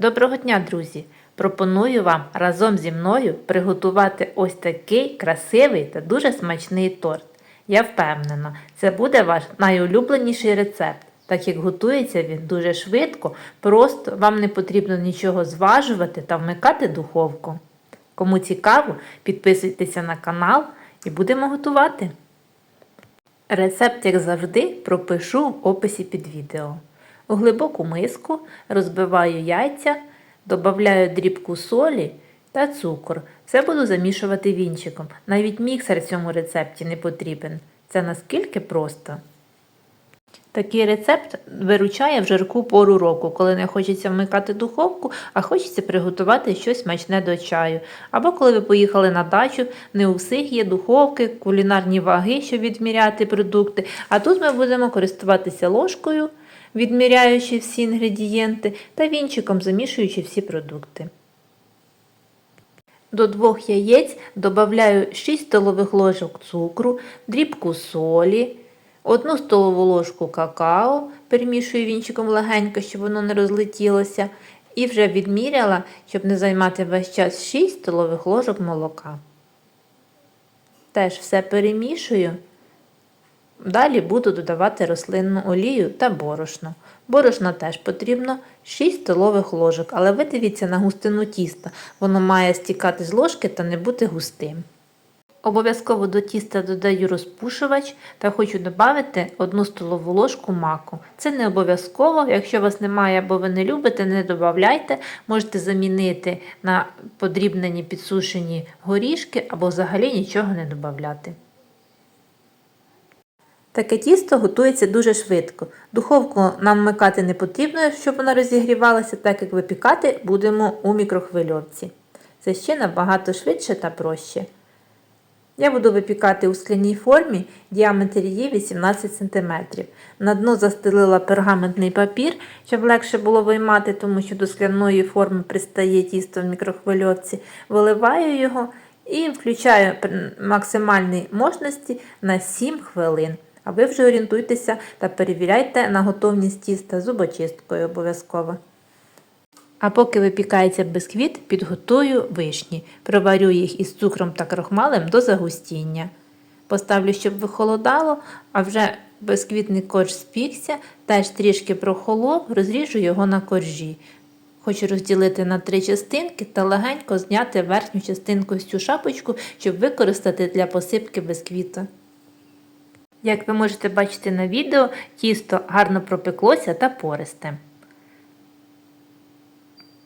Доброго дня, друзі! Пропоную вам разом зі мною приготувати ось такий красивий та дуже смачний торт. Я впевнена, це буде ваш найулюбленіший рецепт, так як готується він дуже швидко, просто вам не потрібно нічого зважувати та вмикати духовку. Кому цікаво, підписуйтеся на канал і будемо готувати. Рецепт, як завжди, пропишу в описі під відео. У глибоку миску розбиваю яйця, додаю дрібку солі та цукор. Все буду замішувати вінчиком. Навіть міксер в цьому рецепті не потрібен. Це наскільки просто. Такий рецепт виручає в жарку пору року, коли не хочеться вмикати духовку, а хочеться приготувати щось смачне до чаю. Або коли ви поїхали на дачу, не у всіх є духовки, кулінарні ваги, щоб відміряти продукти. А тут ми будемо користуватися ложкою, відміряючи всі інгредієнти, та вінчиком замішуючи всі продукти. До двох яєць додаю 6 столових ложок цукру, дрібку солі, одну столову ложку какао, перемішую вінчиком легенько, щоб воно не розлетілося, і вже відміряла, щоб не займати весь час 6 столових ложок молока. Теж все перемішую. Далі буду додавати рослинну олію та борошно. Борошна теж потрібно 6 столових ложок, але ви дивіться на густину тіста, воно має стікати з ложки та не бути густим. Обов'язково до тіста додаю розпушувач та хочу додати 1 столову ложку маку. Це не обов'язково, якщо у вас немає або ви не любите, не додавайте. Можете замінити на подрібнені підсушені горішки або взагалі нічого не додати. Таке тісто готується дуже швидко. Духовку нам вмикати не потрібно, щоб вона розігрівалася, так як випікати будемо у мікрохвильовці. Це ще набагато швидше та проще. Я буду випікати у скляній формі, діаметр її 18 см. На дно застелила пергаментний папір, щоб легше було виймати, тому що до скляної форми пристає тісто в мікрохвильовці. Виливаю його і включаю максимальні мощності на 7 хвилин. А ви вже орієнтуйтеся та перевіряйте на готовність тіста зубочисткою обов'язково. А поки випікається бисквіт, підготую вишні. Проварю їх із цукром та крохмалем до загустіння. Поставлю, щоб вихолодало, а вже бисквітний корж спікся, теж трішки прохолов, розріжу його на коржі. Хочу розділити на три частинки та легенько зняти верхню частинку з цю шапочку, щоб використати для посипки бисквіта. Як ви можете бачити на відео, тісто гарно пропеклося та пористе.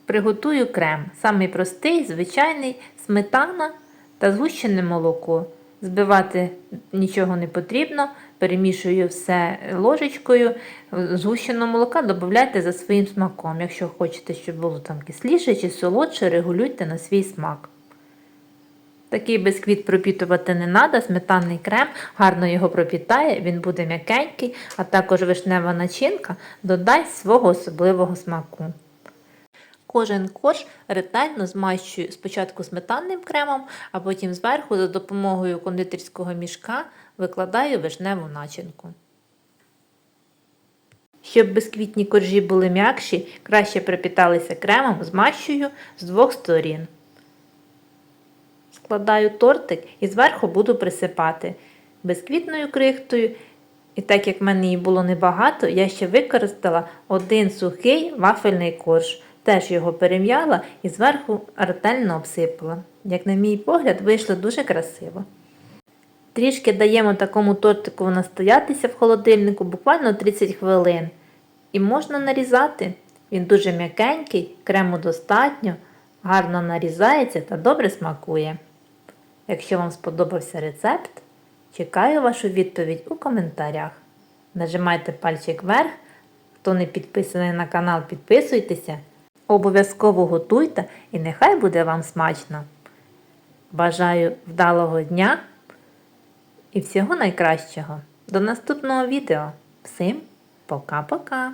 Приготую крем. Самий простий, звичайний, сметана та згущене молоко. Збивати нічого не потрібно, перемішую все ложечкою. Згущеного молока додайте за своїм смаком. Якщо хочете, щоб було там кисліше чи солодше, регулюйте на свій смак. Такий бисквіт пропітувати не треба, сметанний крем гарно його пропітає, він буде м'якенький, а також вишнева начинка додасть свого особливого смаку. Кожен корж ретельно змащую спочатку сметанним кремом, а потім зверху за допомогою кондитерського мішка викладаю вишневу начинку. Щоб бисквітні коржі були м'якші, краще припіталися кремом, змащую з двох сторін. Складаю тортик і зверху буду присипати бисквітною крихтою. І так як в мене її було небагато, я ще використала один сухий вафельний корж. Теж його перем'яла і зверху ретельно обсипала. Як, на мій погляд, вийшло дуже красиво. Трішки даємо такому тортику настоятися в холодильнику буквально 30 хвилин. І можна нарізати. Він дуже м'якенький, крему достатньо, гарно нарізається та добре смакує. Якщо вам сподобався рецепт, чекаю вашу відповідь у коментарях. Нажимайте пальчик вверх. Хто не підписаний на канал, підписуйтеся. Обов'язково готуйте і нехай буде вам смачно. Бажаю вдалого дня і всього найкращого. До наступного відео. Всім пока-пока!